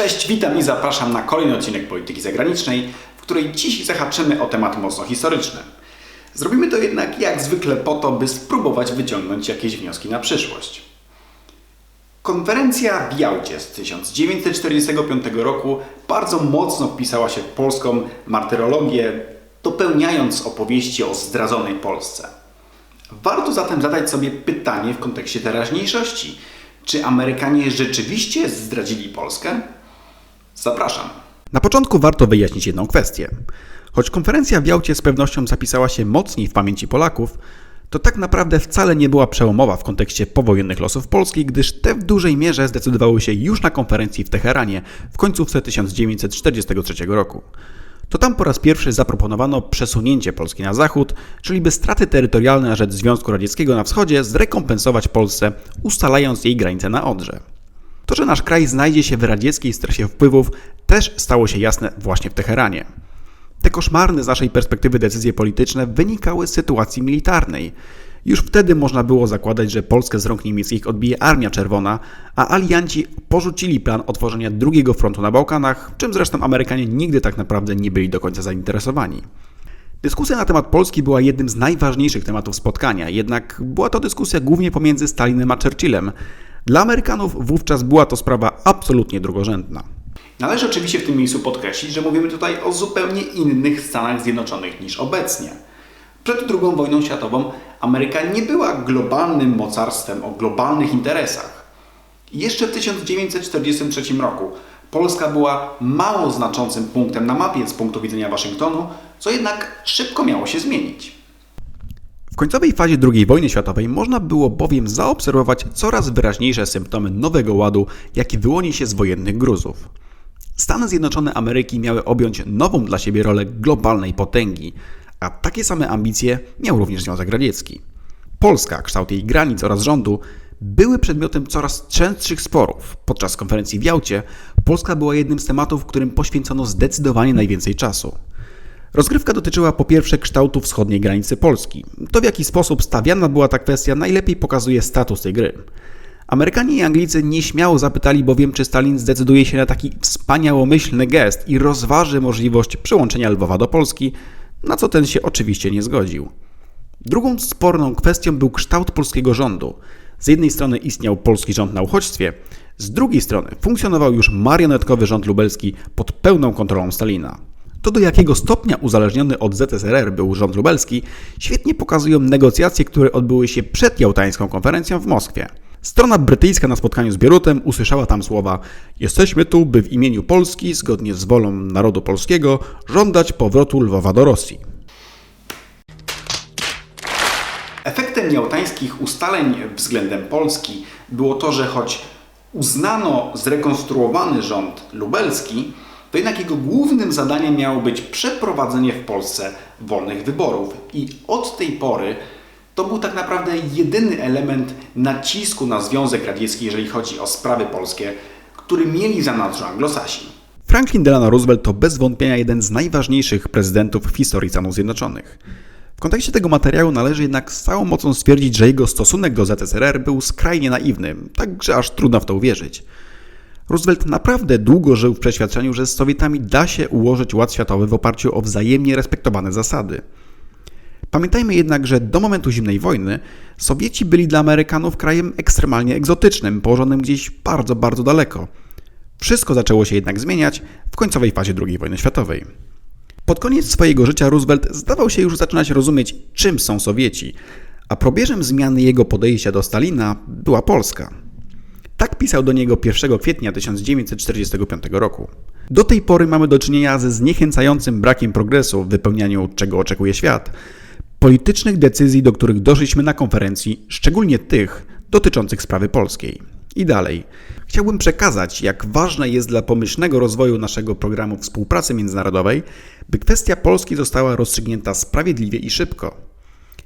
Cześć, witam i zapraszam na kolejny odcinek Polityki Zagranicznej, w której dziś zahaczymy o temat mocno historyczny. Zrobimy to jednak jak zwykle po to, by spróbować wyciągnąć jakieś wnioski na przyszłość. Konferencja w Jałcie z 1945 roku bardzo mocno wpisała się w polską martyrologię, dopełniając opowieści o zdradzonej Polsce. Warto zatem zadać sobie pytanie w kontekście teraźniejszości. Czy Amerykanie rzeczywiście zdradzili Polskę? Zapraszam. Na początku warto wyjaśnić jedną kwestię. Choć konferencja w Jałcie z pewnością zapisała się mocniej w pamięci Polaków, to tak naprawdę wcale nie była przełomowa w kontekście powojennych losów Polski, gdyż te w dużej mierze zdecydowały się już na konferencji w Teheranie w końcówce 1943 roku. To tam po raz pierwszy zaproponowano przesunięcie Polski na zachód, czyli by straty terytorialne na rzecz Związku Radzieckiego na wschodzie zrekompensować Polsce, ustalając jej granice na Odrze. To, że nasz kraj znajdzie się w radzieckiej strefie wpływów, też stało się jasne właśnie w Teheranie. Te koszmarne z naszej perspektywy decyzje polityczne wynikały z sytuacji militarnej. Już wtedy można było zakładać, że Polskę z rąk niemieckich odbije Armia Czerwona, a alianci porzucili plan otworzenia drugiego frontu na Bałkanach, czym zresztą Amerykanie nigdy tak naprawdę nie byli do końca zainteresowani. Dyskusja na temat Polski była jednym z najważniejszych tematów spotkania, jednak była to dyskusja głównie pomiędzy Stalinem a Churchillem. Dla Amerykanów wówczas była to sprawa absolutnie drugorzędna. Należy oczywiście w tym miejscu podkreślić, że mówimy tutaj o zupełnie innych Stanach Zjednoczonych niż obecnie. Przed II wojną światową Ameryka nie była globalnym mocarstwem o globalnych interesach. Jeszcze w 1943 roku Polska była mało znaczącym punktem na mapie z punktu widzenia Waszyngtonu, co jednak szybko miało się zmienić. Końcowej fazie II wojny światowej można było bowiem zaobserwować coraz wyraźniejsze symptomy nowego ładu, jaki wyłoni się z wojennych gruzów. Stany Zjednoczone Ameryki miały objąć nową dla siebie rolę globalnej potęgi, a takie same ambicje miał również Związek Radziecki. Polska, kształt jej granic oraz rządu były przedmiotem coraz częstszych sporów. Podczas konferencji w Jałcie Polska była jednym z tematów, którym poświęcono zdecydowanie najwięcej czasu. Rozgrywka dotyczyła po pierwsze kształtu wschodniej granicy Polski. To w jaki sposób stawiana była ta kwestia najlepiej pokazuje status tej gry. Amerykanie i Anglicy nieśmiało zapytali bowiem, czy Stalin zdecyduje się na taki wspaniałomyślny gest i rozważy możliwość przyłączenia Lwowa do Polski, na co ten się oczywiście nie zgodził. Drugą sporną kwestią był kształt polskiego rządu. Z jednej strony istniał polski rząd na uchodźstwie, z drugiej strony funkcjonował już marionetkowy rząd lubelski pod pełną kontrolą Stalina. To do jakiego stopnia uzależniony od ZSRR był rząd lubelski, świetnie pokazują negocjacje, które odbyły się przed jałtańską konferencją w Moskwie. Strona brytyjska na spotkaniu z Bierutem usłyszała tam słowa: Jesteśmy tu, by w imieniu Polski, zgodnie z wolą narodu polskiego, żądać powrotu Lwowa do Rosji. Efektem jałtańskich ustaleń względem Polski było to, że choć uznano zrekonstruowany rząd lubelski, to jednak jego głównym zadaniem miało być przeprowadzenie w Polsce wolnych wyborów. I od tej pory to był tak naprawdę jedyny element nacisku na Związek Radziecki, jeżeli chodzi o sprawy polskie, który mieli za nadrzu Anglosasi. Franklin Delano Roosevelt to bez wątpienia jeden z najważniejszych prezydentów w historii Stanów Zjednoczonych. W kontekście tego materiału należy jednak z całą mocą stwierdzić, że jego stosunek do ZSRR był skrajnie naiwny, także aż trudno w to uwierzyć. Roosevelt naprawdę długo żył w przeświadczeniu, że z Sowietami da się ułożyć ład światowy w oparciu o wzajemnie respektowane zasady. Pamiętajmy jednak, że do momentu zimnej wojny Sowieci byli dla Amerykanów krajem ekstremalnie egzotycznym, położonym gdzieś bardzo, bardzo daleko. Wszystko zaczęło się jednak zmieniać w końcowej fazie II wojny światowej. Pod koniec swojego życia Roosevelt zdawał się już zaczynać rozumieć, czym są Sowieci, a probierzem zmiany jego podejścia do Stalina była Polska. Tak pisał do niego 1 kwietnia 1945 roku. Do tej pory mamy do czynienia ze zniechęcającym brakiem progresu w wypełnianiu czego oczekuje świat, politycznych decyzji, do których doszliśmy na konferencji, szczególnie tych dotyczących sprawy polskiej. I dalej. Chciałbym przekazać, jak ważne jest dla pomyślnego rozwoju naszego programu współpracy międzynarodowej, by kwestia Polski została rozstrzygnięta sprawiedliwie i szybko.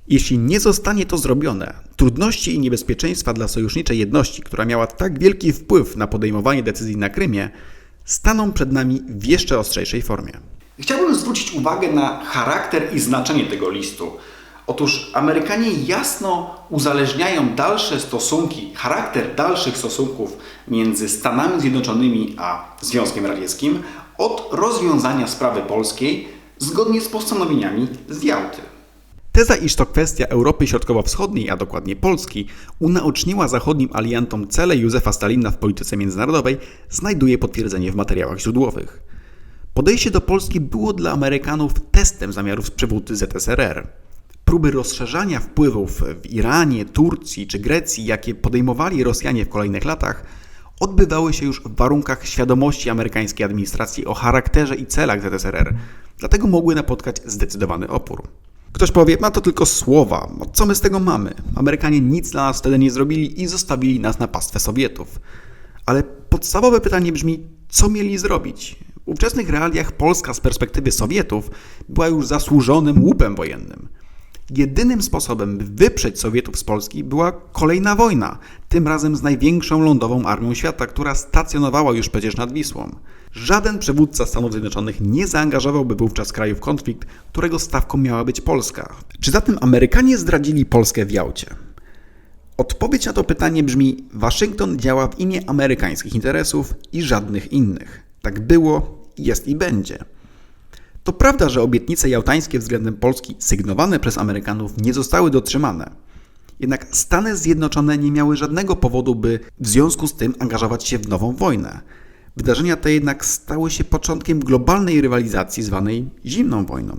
Jeśli nie zostanie to zrobione, trudności i niebezpieczeństwa dla sojuszniczej jedności, która miała tak wielki wpływ na podejmowanie decyzji na Krymie, staną przed nami w jeszcze ostrzejszej formie. Chciałbym zwrócić uwagę na charakter i znaczenie tego listu. Otóż Amerykanie jasno uzależniają dalsze stosunki, charakter dalszych stosunków między Stanami Zjednoczonymi a Związkiem Radzieckim od rozwiązania sprawy polskiej zgodnie z postanowieniami z Jałty. Teza, iż to kwestia Europy Środkowo-Wschodniej, a dokładnie Polski, unaoczniła zachodnim aliantom cele Józefa Stalina w polityce międzynarodowej, znajduje potwierdzenie w materiałach źródłowych. Podejście do Polski było dla Amerykanów testem zamiarów przywódcy ZSRR. Próby rozszerzania wpływów w Iranie, Turcji czy Grecji, jakie podejmowali Rosjanie w kolejnych latach, odbywały się już w warunkach świadomości amerykańskiej administracji o charakterze i celach ZSRR, dlatego mogły napotkać zdecydowany opór. Ktoś powie, ma to tylko słowa, no co my z tego mamy? Amerykanie nic dla nas wtedy nie zrobili i zostawili nas na pastwę Sowietów. Ale podstawowe pytanie brzmi, co mieli zrobić? W ówczesnych realiach Polska z perspektywy Sowietów była już zasłużonym łupem wojennym. Jedynym sposobem, by wyprzeć Sowietów z Polski była kolejna wojna, tym razem z największą lądową armią świata, która stacjonowała już przecież nad Wisłą. Żaden przywódca Stanów Zjednoczonych nie zaangażowałby wówczas kraju w konflikt, którego stawką miała być Polska. Czy zatem Amerykanie zdradzili Polskę w Jałcie? Odpowiedź na to pytanie brzmi: Waszyngton działa w imię amerykańskich interesów i żadnych innych. Tak było, jest i będzie. To prawda, że obietnice jałtańskie względem Polski sygnowane przez Amerykanów nie zostały dotrzymane. Jednak Stany Zjednoczone nie miały żadnego powodu, by w związku z tym angażować się w nową wojnę. Wydarzenia te jednak stały się początkiem globalnej rywalizacji zwanej zimną wojną.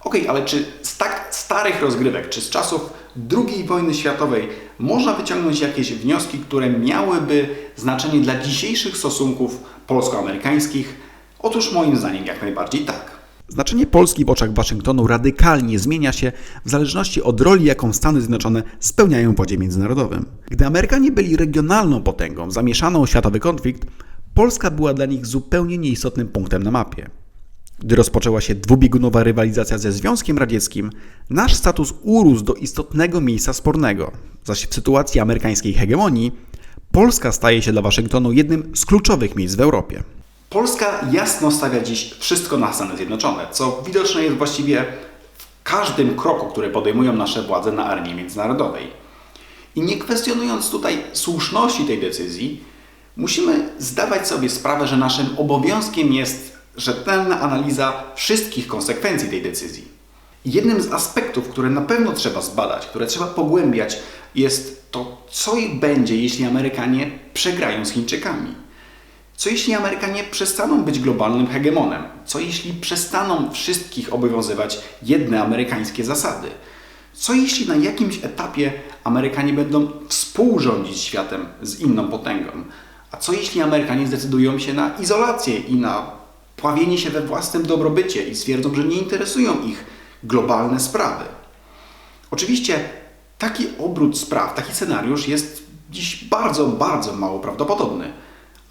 Okej, ale czy z tak starych rozgrywek, czy z czasów II wojny światowej można wyciągnąć jakieś wnioski, które miałyby znaczenie dla dzisiejszych stosunków polsko-amerykańskich? Otóż moim zdaniem jak najbardziej tak. Znaczenie Polski w oczach Waszyngtonu radykalnie zmienia się w zależności od roli, jaką Stany Zjednoczone spełniają w wodzie międzynarodowym. Gdy Amerykanie byli regionalną potęgą zamieszaną w światowy konflikt, Polska była dla nich zupełnie nieistotnym punktem na mapie. Gdy rozpoczęła się dwubiegunowa rywalizacja ze Związkiem Radzieckim, nasz status urósł do istotnego miejsca spornego, zaś w sytuacji amerykańskiej hegemonii Polska staje się dla Waszyngtonu jednym z kluczowych miejsc w Europie. Polska jasno stawia dziś wszystko na Stany Zjednoczone, co widoczne jest właściwie w każdym kroku, który podejmują nasze władze na armii międzynarodowej. I nie kwestionując tutaj słuszności tej decyzji, musimy zdawać sobie sprawę, że naszym obowiązkiem jest rzetelna analiza wszystkich konsekwencji tej decyzji. Jednym z aspektów, które na pewno trzeba zbadać, które trzeba pogłębiać, jest to, co będzie, jeśli Amerykanie przegrają z Chińczykami. Co jeśli Amerykanie przestaną być globalnym hegemonem? Co jeśli przestaną wszystkich obowiązywać jedne amerykańskie zasady? Co jeśli na jakimś etapie Amerykanie będą współrządzić światem z inną potęgą? A co jeśli Amerykanie zdecydują się na izolację i na pławienie się we własnym dobrobycie i stwierdzą, że nie interesują ich globalne sprawy? Oczywiście taki obrót spraw, taki scenariusz jest dziś bardzo, bardzo mało prawdopodobny,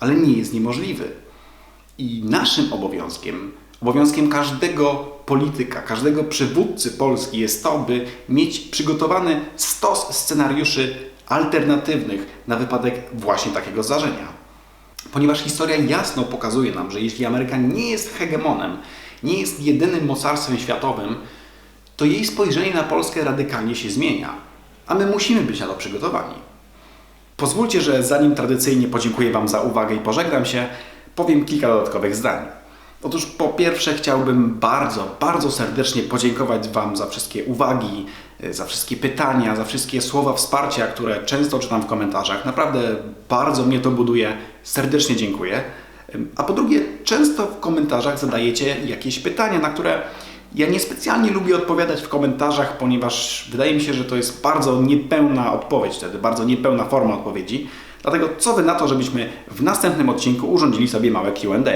ale nie jest niemożliwy. I naszym obowiązkiem, obowiązkiem każdego polityka, każdego przywódcy Polski jest to, by mieć przygotowany stos scenariuszy alternatywnych na wypadek właśnie takiego zdarzenia. Ponieważ historia jasno pokazuje nam, że jeśli Ameryka nie jest hegemonem, nie jest jedynym mocarstwem światowym, to jej spojrzenie na Polskę radykalnie się zmienia, a my musimy być na to przygotowani. Pozwólcie, że zanim tradycyjnie podziękuję Wam za uwagę i pożegnam się, powiem kilka dodatkowych zdań. Otóż po pierwsze chciałbym bardzo, bardzo serdecznie podziękować Wam za wszystkie uwagi, y, za wszystkie pytania, za wszystkie słowa wsparcia, które często czytam w komentarzach. Naprawdę bardzo mnie to buduje. Serdecznie dziękuję. A po drugie, często w komentarzach zadajecie jakieś pytania, na które ja niespecjalnie lubię odpowiadać w komentarzach, ponieważ wydaje mi się, że to jest bardzo niepełna odpowiedź wtedy, bardzo niepełna forma odpowiedzi. Dlatego co Wy na to, żebyśmy w następnym odcinku urządzili sobie małe Q&A?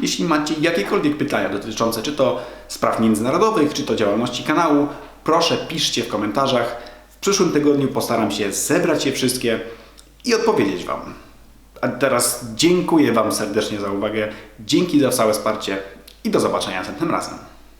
Jeśli macie jakiekolwiek pytania dotyczące czy to spraw międzynarodowych, czy to działalności kanału, proszę piszcie w komentarzach. W przyszłym tygodniu postaram się zebrać je wszystkie i odpowiedzieć Wam. A teraz dziękuję Wam serdecznie za uwagę, dzięki za całe wsparcie i do zobaczenia następnym razem.